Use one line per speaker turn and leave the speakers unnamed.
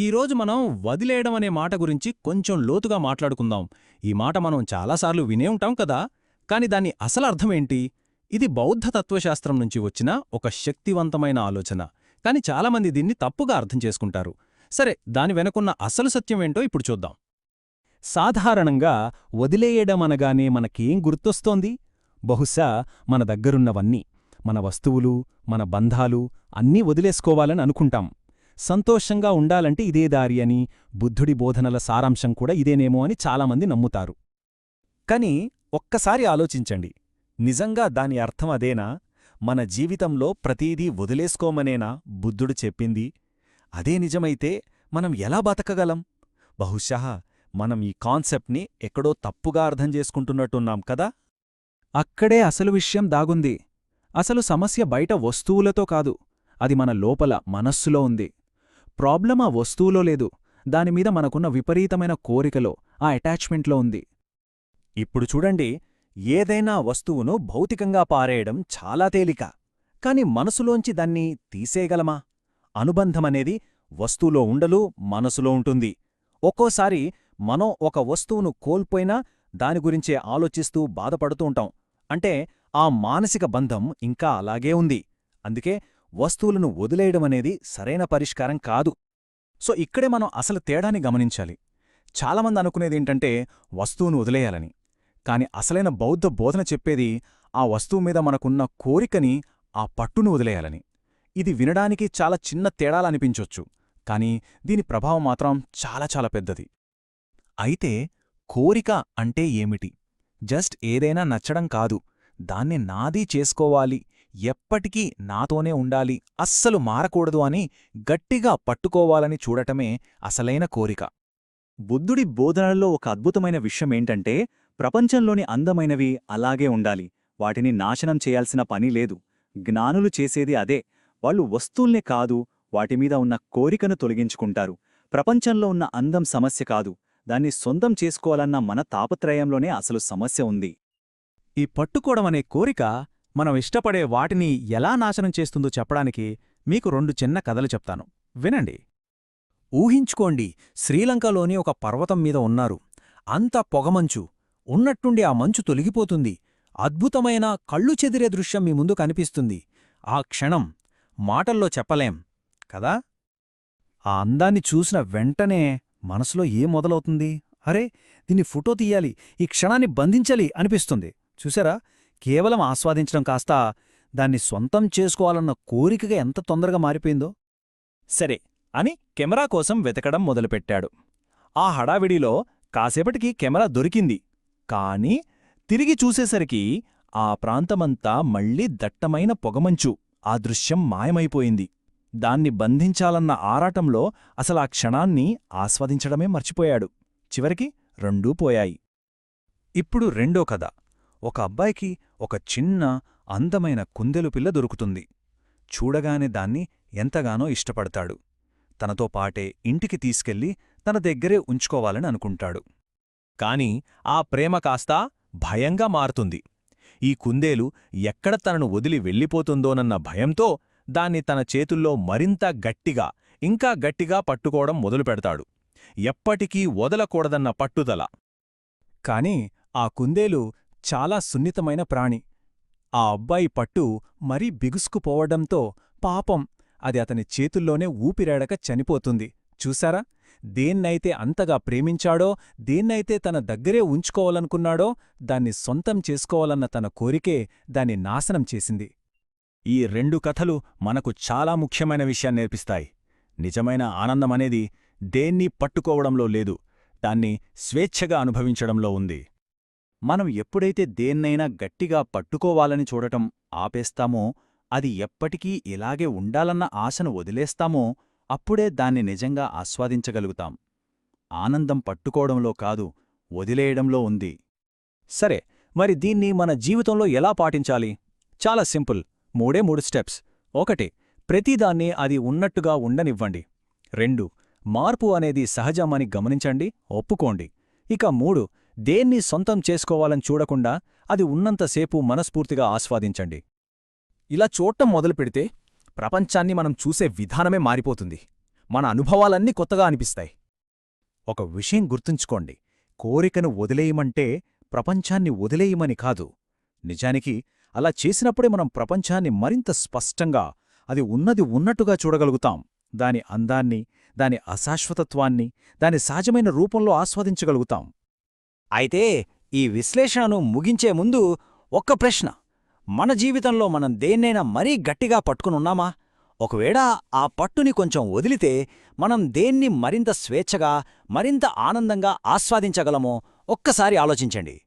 ఈరోజు మనం వదిలేయడం అనే మాట గురించి కొంచెం లోతుగా మాట్లాడుకుందాం. ఈ మాట మనం చాలాసార్లు వినే ఉంటాం కదా? కాని దాని అసలు అర్థమేంటి? ఇది బౌద్ధ తత్వశాస్త్రం నుంచి వచ్చిన ఒక శక్తివంతమైన ఆలోచన. కాని చాలామంది దీన్ని తప్పుగా అర్థం చేసుకుంటారు. సరే దాని వెనకున్న అసలు సత్యమేంటో ఇప్పుడు చూద్దాం. సాధారణంగా వదిలేయడం అనగానే మనకేం గుర్తొస్తోంది? బహుశా మన దగ్గరున్నవన్నీ మన వస్తువులు మన బంధాలు అన్నీ వదిలేసుకోవాలని అనుకుంటాం. సంతోషంగా ఉండాలంటే ఇదే దారి అని బుద్ధుడి బోధనల సారాంశం కూడా ఇదేనేమో అని చాలామంది నమ్ముతారు.
కాని ఒక్కసారి ఆలోచించండి. నిజంగా దాని అర్థం అదేనా? మన జీవితంలో ప్రతీదీ వదిలేసుకోమనేనా బుద్ధుడు చెప్పింది? అదే నిజమైతే మనం ఎలా బతకగలం? బహుశః మనం ఈ కాన్సెప్ట్ని ఎక్కడో తప్పుగా అర్థం చేసుకుంటున్నట్టున్నాం కదా?
అక్కడే అసలు విషయం దాగుంది. అసలు సమస్య బయట వస్తువులతో కాదు. అది మన లోపల మనస్సులో ఉంది. ప్రాబ్లం ఆ వస్తువులో లేదు. దానిమీద మనకున్న విపరీతమైన కోరికలో ఆ అటాచ్మెంట్లో ఉంది.
ఇప్పుడు చూడండి ఏదైనా వస్తువును భౌతికంగా పారేయడం చాలా తేలిక. కాని మనసులోంచి దాన్ని తీసేయగలమా? అనుబంధమనేది వస్తువులో ఉండలు మనసులో ఉంటుంది. ఒక్కోసారి మనం ఒక వస్తువును కోల్పోయినా దాని గురించే ఆలోచిస్తూ బాధపడుతూ ఉంటాం. అంటే ఆ మానసిక బంధం ఇంకా అలాగే ఉంది. అందుకే వస్తువులను వదిలేయడమనేది సరైన పరిష్కారం కాదు.
సో ఇక్కడే మనం అసలు తేడాని గమనించాలి. చాలామంది అనుకునేదేంటంటే వస్తువును వదిలేయాలని. కాని అసలైన బౌద్ధ బోధన చెప్పేది ఆ వస్తువు మీద మనకున్న కోరికని ఆ పట్టును వదిలేయాలని. ఇది వినడానికి చాలా చిన్న తేడాలనిపించొచ్చు కాని దీని ప్రభావం మాత్రం చాలా చాలా పెద్దది. అయితే కోరిక అంటే ఏమిటి? జస్ట్ ఏదైనా నచ్చడం కాదు. దాన్ని నాదీ చేసుకోవాలి. ఎప్పటికీ నాతోనే ఉండాలి అస్సలు మారకూడదు అని గట్టిగా పట్టుకోవాలని చూడటమే అసలైన కోరిక.
బుద్ధుడి బోధనల్లో ఒక అద్భుతమైన విషయమేంటంటే ప్రపంచంలోని అందమైనవి అలాగే ఉండాలి వాటిని నాశనం చేయాల్సిన పని లేదు జ్ఞానులు చేసేది అదే వాళ్ళు వస్తువుల్నే కాదు వాటిమీద ఉన్న కోరికను తొలగించుకుంటారు. ప్రపంచంలో ఉన్న అందం సమస్య కాదు దాన్ని సొంతం చేసుకోవాలన్న మన తాపత్రయంలోనే అసలు సమస్య ఉంది.
ఈ పట్టుకోవడమనే కోరిక మనం ఇష్టపడే వాటిని ఎలా నాశనం చేస్తుందో చెప్పడానికి మీకు రెండు చిన్న కథలు చెప్తాను. వినండి. ఊహించుకోండి శ్రీలంకలోని ఒక పర్వతం మీద ఉన్నారు. అంత పొగమంచు ఉన్నట్టుండి ఆ మంచు తొలగిపోతుంది. అద్భుతమైన కళ్ళు చెదిరే దృశ్యం మీ ముందు కనిపిస్తుంది. ఆ క్షణం మాటల్లో చెప్పలేం కదా? ఆ అందాన్ని చూసిన వెంటనే మనసులో ఏం మొదలవుతుంది? అరే దీన్ని ఫోటో తీయాలి ఈ క్షణాన్ని బంధించాలి అనిపిస్తుంది. చూసారా? కేవలం ఆస్వాదించడం కాస్త దాన్ని సొంతం చేసుకోవాలన్న కోరికగా ఎంత తొందరగా మారిపోయిందో?
సరే అని కెమెరా కోసం వెతకడం మొదలుపెట్టాడు. ఆ హడావిడిలో కాసేపటికి కెమెరా దొరికింది. కాని తిరిగి చూసేసరికి ఆ ప్రాంతమంతా మళ్ళీ దట్టమైన పొగమంచు ఆ దృశ్యం మాయమైపోయింది. దాన్ని బంధించాలన్న ఆరాటంలో అసలా క్షణాన్ని ఆస్వాదించడమే మర్చిపోయాడు. చివరికి రెండూ పోయాయి. ఇప్పుడు రెండో కథ. ఒక అబ్బాయికి ఒక చిన్న అందమైన కుందెలు పిల్ల దొరుకుతుంది. చూడగానే దాన్ని ఎంతగానో ఇష్టపడతాడు. తనతో పాటే ఇంటికి తీసుకెళ్ళి తన దగ్గరే ఉంచుకోవాలని అనుకుంటాడు. కాని ఆ ప్రేమ కాస్తా భయంగా మారుతుంది. ఈ కుందేలు ఎక్కడ తనను వదిలి వెళ్ళిపోతుందోనన్న భయంతో దాన్ని తన చేతుల్లో మరింత గట్టిగా ఇంకా గట్టిగా పట్టుకోవడం మొదలుపెడతాడు ఎప్పటికీ వదలకూడదన్న పట్టుదల. కాని ఆ కుందేలు చాలా సున్నితమైన ప్రాణి. ఆ అబ్బాయి పట్టు మరీ బిగుసుకుపోవడంతో పాపం అది అతని చేతుల్లోనే ఊపిరాడక చనిపోతుంది. చూశారా? దేన్నైతే అంతగా ప్రేమించాడో దేన్నైతే తన దగ్గరే ఉంచుకోవాలనుకున్నాడో దాన్ని సొంతం చేసుకోవాలన్న తన కోరికే దాన్ని నాశనం చేసింది. ఈ రెండు కథలు మనకు చాలా ముఖ్యమైన విషయాన్ని నేర్పిస్తాయి. నిజమైన ఆనందమనేది దేన్నీ పట్టుకోవడంలో లేదు దాన్ని స్వేచ్ఛగా అనుభవించడంలో ఉంది. మనం ఎప్పుడైతే దేన్నైనా గట్టిగా పట్టుకోవాలని చూడటం ఆపేస్తామో అది ఎప్పటికీ ఇలాగే ఉండాలన్న ఆశను వదిలేస్తామో అప్పుడే దాన్ని నిజంగా ఆస్వాదించగలుగుతాం. ఆనందం పట్టుకోవడంలో కాదు వదిలేయడంలో ఉంది. సరే మరి దీన్ని మన జీవితంలో ఎలా పాటించాలి? చాలా సింపుల్. మూడే మూడు స్టెప్స్. ఒకటి ప్రతిదాన్ని అది ఉన్నట్టుగా ఉండనివ్వండి. రెండు మార్పు అనేది సహజమని గమనించండి. ఒప్పుకోండి. ఇక మూడు దేన్ని సొంతం చేసుకోవాలని చూడకుండా అది ఉన్నంతసేపు మనస్ఫూర్తిగా ఆస్వాదించండి. ఇలా చూడటం మొదలుపెడితే ప్రపంచాన్ని మనం చూసే విధానమే మారిపోతుంది.
మన అనుభవాలన్నీ కొత్తగా అనిపిస్తాయి. ఒక విషయం గుర్తుంచుకోండి. కోరికను వదిలేయమంటే ప్రపంచాన్ని వదిలేయమని కాదు. నిజానికి అలా చేసినప్పుడే మనం ప్రపంచాన్ని మరింత స్పష్టంగా అది ఉన్నది ఉన్నట్టుగా చూడగలుగుతాం. దాని అందాన్ని దాని అశాశ్వతత్వాన్ని దాని సహజమైన రూపంలో ఆస్వాదించగలుగుతాం.
అయితే ఈ విశ్లేషణను ముగించే ముందు ఒక్క ప్రశ్న. మన జీవితంలో మనం దేన్నైనా మరీ గట్టిగా పట్టుకునున్నామా? ఒకవేళ ఆ పట్టుని కొంచెం వదిలితే మనం దేన్ని మరింత స్వేచ్ఛగా మరింత ఆనందంగా ఆస్వాదించగలమో ఒక్కసారి ఆలోచించండి.